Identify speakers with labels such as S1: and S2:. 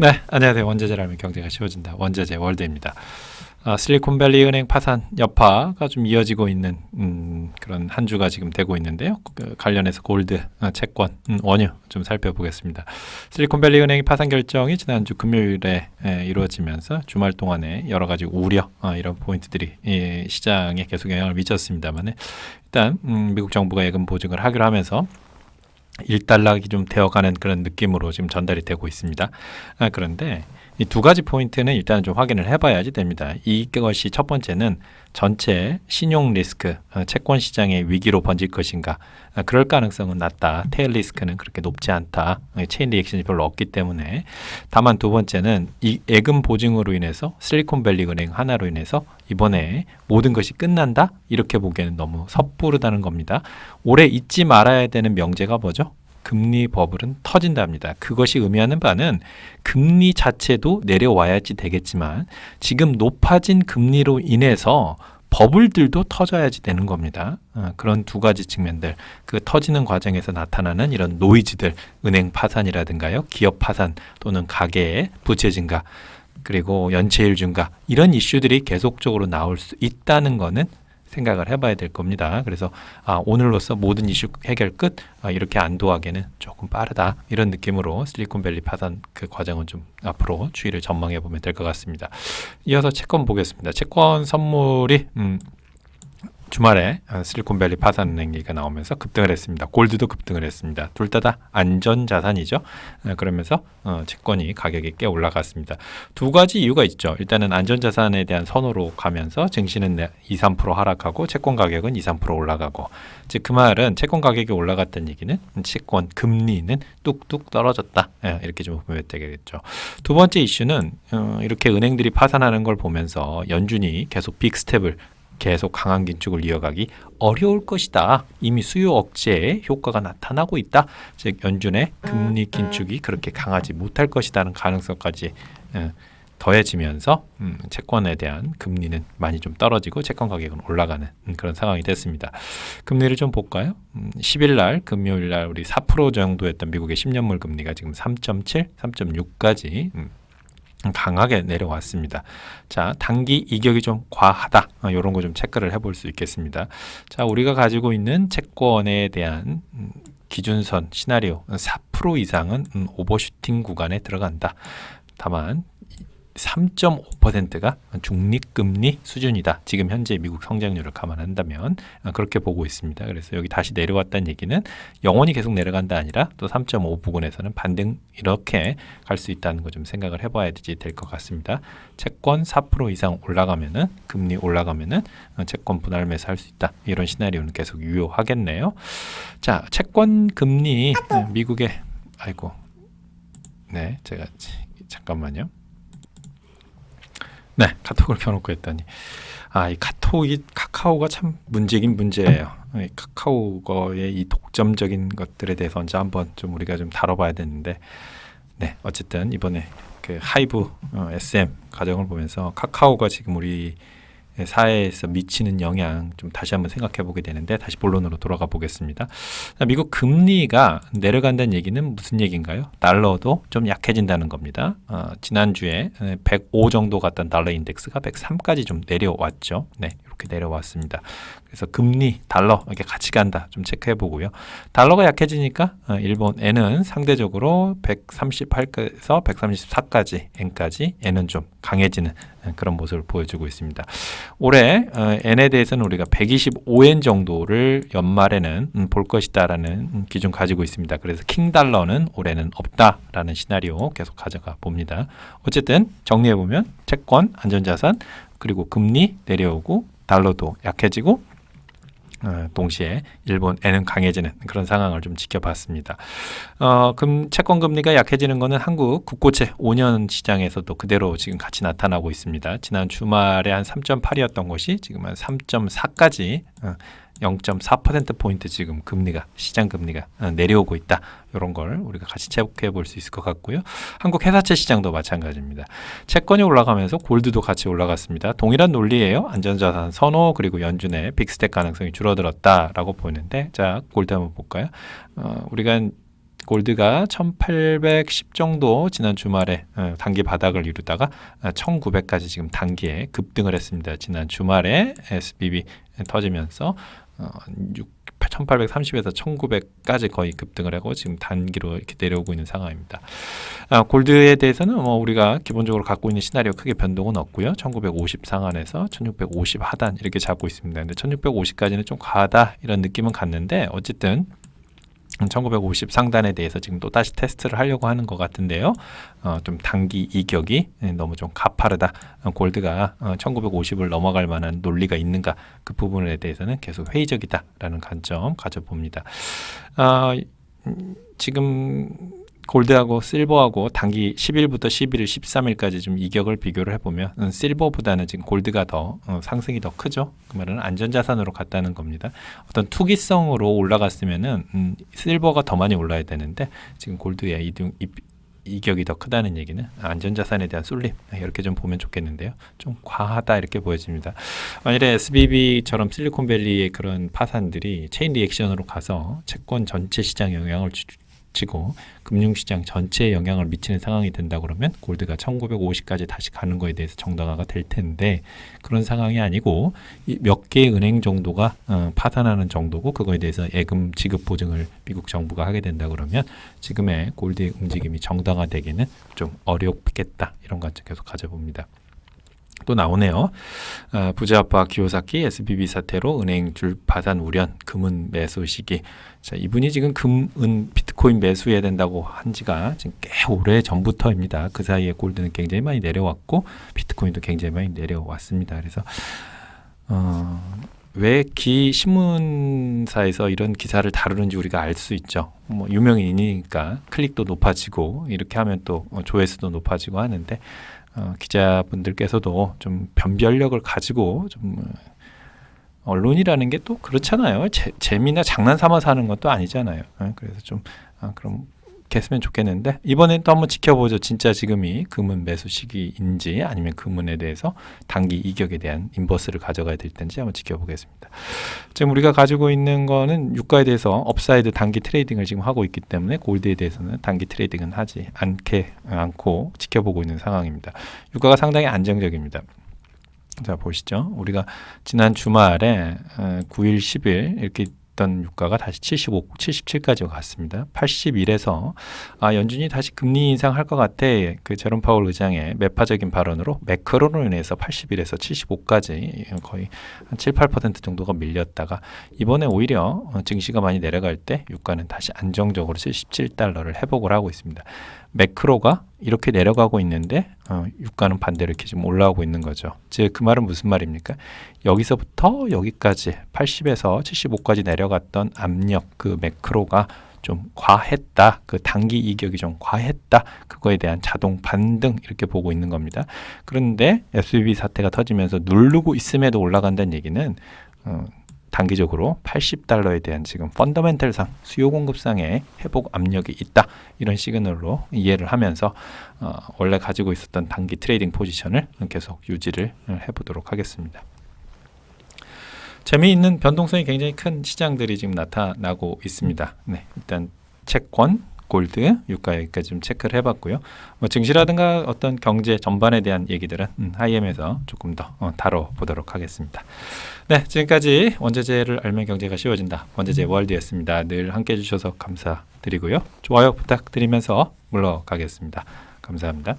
S1: 네, 안녕하세요. 원자재라면 경제가 쉬워진다. 원자재 월드입니다. 아, 실리콘밸리 은행 파산 여파가 좀 이어지고 있는 음, 그런 한 주가 지금 되고 있는데요. 그 관련해서 골드, 아, 채권, 음, 원유 좀 살펴보겠습니다. 실리콘밸리 은행이 파산 결정이 지난주 금요일에 에, 이루어지면서 주말 동안에 여러 가지 우려 아, 이런 포인트들이 예, 시장에 계속 영향을 미쳤습니다만 일단 음, 미국 정부가 예금 보증을 하기로 하면서 일단락이 좀 되어가는 그런 느낌으로 지금 전달이 되고 있습니다. 아, 그런데 이 두 가지 포인트는 일단 좀 확인을 해봐야지 됩니다. 이것이 첫 번째는 전체 신용 리스크, 어, 채권 시장의 위기로 번질 것인가? 아, 그럴 가능성은 낮다. 테일 리스크는 그렇게 높지 않다. 어, 체인 리액션이 별로 없기 때문에. 다만 두 번째는 이 예금 보증으로 인해서 실리콘밸리 은행 하나로 인해서 이번에 모든 것이 끝난다? 이렇게 보기에는 너무 섣부르다는 겁니다. 올해 잊지 말아야 되는 명제가 뭐죠? 금리 버블은 터진답니다. 그것이 의미하는 바는 금리 자체도 내려와야지 되겠지만 지금 높아진 금리로 인해서 버블들도 터져야지 되는 겁니다. 어, 그런 두 가지 측면들, 그 터지는 과정에서 나타나는 이런 노이즈들, 은행 파산이라든가요, 기업 파산 또는 가계의 부채 증가, 그리고 연체율 증가 이런 이슈들이 계속적으로 나올 수 있다는 거는 생각을 해봐야 될 겁니다. 그래서 아, 오늘로서 모든 이슈 해결 끝 아, 이렇게 안도하기는 조금 빠르다 이런 느낌으로 실리콘밸리 파산 그 과정은 좀 앞으로 추이를 전망해 보면 될 것 같습니다. 이어서 채권 보겠습니다. 채권 선물이 음, 주말에 어, 실리콘밸리 파산은행 얘기가 나오면서 급등을 했습니다. 골드도 급등을 했습니다. 둘 다 다 안전 자산이죠. 어, 그러면서 어, 채권이 가격이 꽤 올라갔습니다. 두 가지 이유가 있죠. 일단은 안전 자산에 대한 선호로 가면서 증시는 2, 3% 하락하고 채권 가격은 2, 3% 올라가고 즉 그 말은 채권 가격이 올라갔다는 얘기는 채권 금리는 뚝뚝 떨어졌다. 예, 이렇게 좀 보면 되겠죠. 두 번째 이슈는 어, 이렇게 은행들이 파산하는 걸 보면서 연준이 계속 빅 스텝을 계속 강한 긴축을 이어가기 어려울 것이다. 이미 수요 억제에 효과가 나타나고 있다. 즉 연준의 금리 긴축이 그렇게 강하지 못할 것이라는 가능성까지 예, 더해지면서 음, 채권에 대한 금리는 많이 좀 떨어지고 채권 가격은 올라가는 음, 그런 상황이 됐습니다. 금리를 좀 볼까요? 음, 10일 날 금요일 날 우리 4% 정도였던 미국의 10년물 금리가 지금 3.7, 3.6까지 음, 강하게 내려왔습니다. 자, 단기 이격이 좀 과하다. 어, 이런 거 좀 체크를 해볼 수 있겠습니다. 자, 우리가 가지고 있는 채권에 대한 음, 기준선 시나리오 4% 이상은 음, 오버슈팅 구간에 들어간다. 다만 3.5%가 중립금리 수준이다. 지금 현재 미국 성장률을 감안한다면 아, 그렇게 보고 있습니다. 그래서 여기 다시 내려왔다는 얘기는 영원히 계속 내려간다 아니라 또 3.5 부근에서는 반등 이렇게 갈 수 있다는 거 좀 생각을 해봐야 지 될 것 같습니다. 채권 4% 이상 올라가면은 금리 올라가면은 어, 채권 분할 매수할 수 있다. 이런 시나리오는 계속 유효하겠네요. 자, 채권 금리 네, 미국의 아이고 네 제가 잠깐만요. 네, 카톡을 켜놓고 했더니 아, 이 카톡이 카카오가 참 문제긴 문제예요. 이 카카오의 이 독점적인 것들에 대해서 언제 한번 좀 우리가 좀 다뤄봐야 되는데, 네, 어쨌든 이번에 그 하이브 어, SM 과정을 보면서 카카오가 지금 우리 사회에서 미치는 영향 좀 다시 한번 생각해 보게 되는데 다시 본론으로 돌아가 보겠습니다. 미국 금리가 내려간다는 얘기는 무슨 얘기인가요? 달러도 좀 약해진다는 겁니다. 어, 지난주에 105 정도 갔던 달러 인덱스가 103까지 좀 내려왔죠. 네, 이렇게 내려왔습니다. 그래서 금리, 달러 이렇게 같이 간다 좀 체크해 보고요. 달러가 약해지니까 어, 일본 엔은 상대적으로 138에서 134까지 엔까지 엔은 좀 강해지는 그런 모습을 보여주고 있습니다. 올해 어, 엔에 대해서는 우리가 125엔 정도를 연말에는 음, 볼 것이다라는 음, 기준 가지고 있습니다. 그래서 킹 달러는 올해는 없다라는 시나리오 계속 가져가 봅니다. 어쨌든 정리해 보면 채권, 안전자산 그리고 금리 내려오고 달러도 약해지고 어, 동시에 일본 엔은 강해지는 그런 상황을 좀 지켜봤습니다. 어, 금 채권 금리가 약해지는 것은 한국 국고채 5년 시장에서도 그대로 지금 같이 나타나고 있습니다. 지난 주말에 한 3.8이었던 것이 지금 한 3.4까지 어, 0.4%포인트 지금 금리가, 시장 금리가 어, 내려오고 있다. 이런 걸 우리가 같이 체크해 볼 수 있을 것 같고요. 한국 회사채 시장도 마찬가지입니다. 채권이 올라가면서 골드도 같이 올라갔습니다. 동일한 논리예요. 안전자산 선호 그리고 연준의 빅스택 가능성이 줄어들었다라고 보이는데 자 골드 한번 볼까요? 어, 우리가 골드가 1810 정도 지난 주말에 어, 단기 바닥을 이루다가 아, 1900까지 지금 단기에 급등을 했습니다. 지난 주말에 SBB 터지면서 어, 6, 1830에서 1900까지 거의 급등을 하고 지금 단기로 이렇게 내려오고 있는 상황입니다. 아, 골드에 대해서는 뭐 우리가 기본적으로 갖고 있는 시나리오 크게 변동은 없고요. 1950 상한에서 1650 하단 이렇게 잡고 있습니다. 근데 1650까지는 좀 과하다 이런 느낌은 갔는데 어쨌든 1950 상단에 대해서 지금 또 다시 테스트를 하려고 하는 것 같은데요. 어, 좀 단기 이격이 예, 너무 좀 가파르다. 어, 골드가 어, 1950을 넘어갈 만한 논리가 있는가 그 부분에 대해서는 계속 회의적이다라는 관점 가져봅니다. 아, 음, 지금 골드하고 실버하고 단기 10일부터 11일, 13일까지 좀 이격을 비교를 해보면 음, 실버보다는 지금 골드가 더 어, 상승이 더 크죠. 그 말은 안전자산으로 갔다는 겁니다. 어떤 투기성으로 올라갔으면은 음, 실버가 더 많이 올라야 되는데 지금 골드의 이등 이, 이격이 더 크다는 얘기는 안전자산에 대한 쏠림 이렇게 좀 보면 좋겠는데요. 좀 과하다 이렇게 보여집니다. 만일에 SBB처럼 실리콘밸리의 그런 파산들이 체인 리액션으로 가서 채권 전체 시장에 영향을 주, 치고 금융시장 전체에 영향을 미치는 상황이 된다 그러면 골드가 1950까지 다시 가는 거에 대해서 정당화가 될 텐데 그런 상황이 아니고 몇 개의 은행 정도가 어, 파산하는 정도고 그거에 대해서 예금 지급 보증을 미국 정부가 하게 된다 그러면 지금의 골드의 움직임이 정당화되기는 좀 어렵겠다 이런 관점 계속 가져봅니다. 또 나오네요. 아, 부자 아빠 기요사키 SBB 사태로 은행 줄 파산 우련 금은 매수 시기. 자, 이분이 지금 금은 비트코인 매수해야 된다고 한 지가 지금 꽤 오래 전부터입니다. 그 사이에 골드는 굉장히 많이 내려왔고 비트코인도 굉장히 많이 내려왔습니다. 그래서 어, 왜기 신문사에서 이런 기사를 다루는지 우리가 알 수 있죠. 뭐 유명인이니까 클릭도 높아지고 이렇게 하면 또 조회수도 높아지고 하는데 어, 기자분들께서도 좀 변별력을 가지고 좀 어, 언론이라는 게 또 그렇잖아요. 재, 재미나 장난 삼아서 하는 것도 아니잖아요. 어, 그래서 좀 아, 그럼 했으면 좋겠는데 이번엔 또 한번 지켜보죠. 진짜 지금이 금은 매수 시기인지 아니면 금은에 대해서 단기 이격에 대한 인버스를 가져가야 될 텐지 한번 지켜보겠습니다. 지금 우리가 가지고 있는 거는 유가에 대해서 업사이드 단기 트레이딩을 지금 하고 있기 때문에 골드에 대해서는 단기 트레이딩은 하지 않게 않고 지켜보고 있는 상황입니다. 유가가 상당히 안정적입니다. 자 보시죠. 우리가 지난 주말에 9일, 10일 이렇게 있던 유가가 다시 75, 77까지 갔습니다. 81에서 아, 연준이 다시 금리 인상할 것 같아. 그 제롬 파월 의장의 매파적인 발언으로 매크로로 인해서 81에서 75까지 거의 한 7, 8% 정도가 밀렸다가 이번에 오히려 증시가 많이 내려갈 때 유가는 다시 안정적으로 77달러를 회복을 하고 있습니다. 매크로가 이렇게 내려가고 있는데 어, 유가는 반대로 이렇게 지금 올라오고 있는 거죠. 즉 그 말은 무슨 말입니까? 여기서부터 여기까지 80에서 75까지 내려갔던 압력 그 매크로가 좀 과했다. 그 단기 이격이 좀 과했다. 그거에 대한 자동 반등 이렇게 보고 있는 겁니다. 그런데 SBB 사태가 터지면서 누르고 있음에도 올라간다는 얘기는 어, 단기적으로 80달러에 대한 지금 펀더멘털상 수요 공급상의 회복 압력이 있다 이런 시그널로 이해를 하면서 어, 원래 가지고 있었던 단기 트레이딩 포지션을 계속 유지를 해보도록 하겠습니다. 재미있는 변동성이 굉장히 큰 시장들이 지금 나타나고 있습니다. 네, 일단 채권, 골드, 유가 여기까지 좀 체크를 해봤고요. 뭐 증시라든가 어떤 경제 전반에 대한 얘기들은 음, 하이엠에서 조금 더 어, 다뤄보도록 하겠습니다. 네, 지금까지 원자재를 알면 경제가 쉬워진다. 원자재 월드였습니다. 늘 함께 해 주셔서 감사드리고요. 좋아요 부탁드리면서 물러가겠습니다. 감사합니다.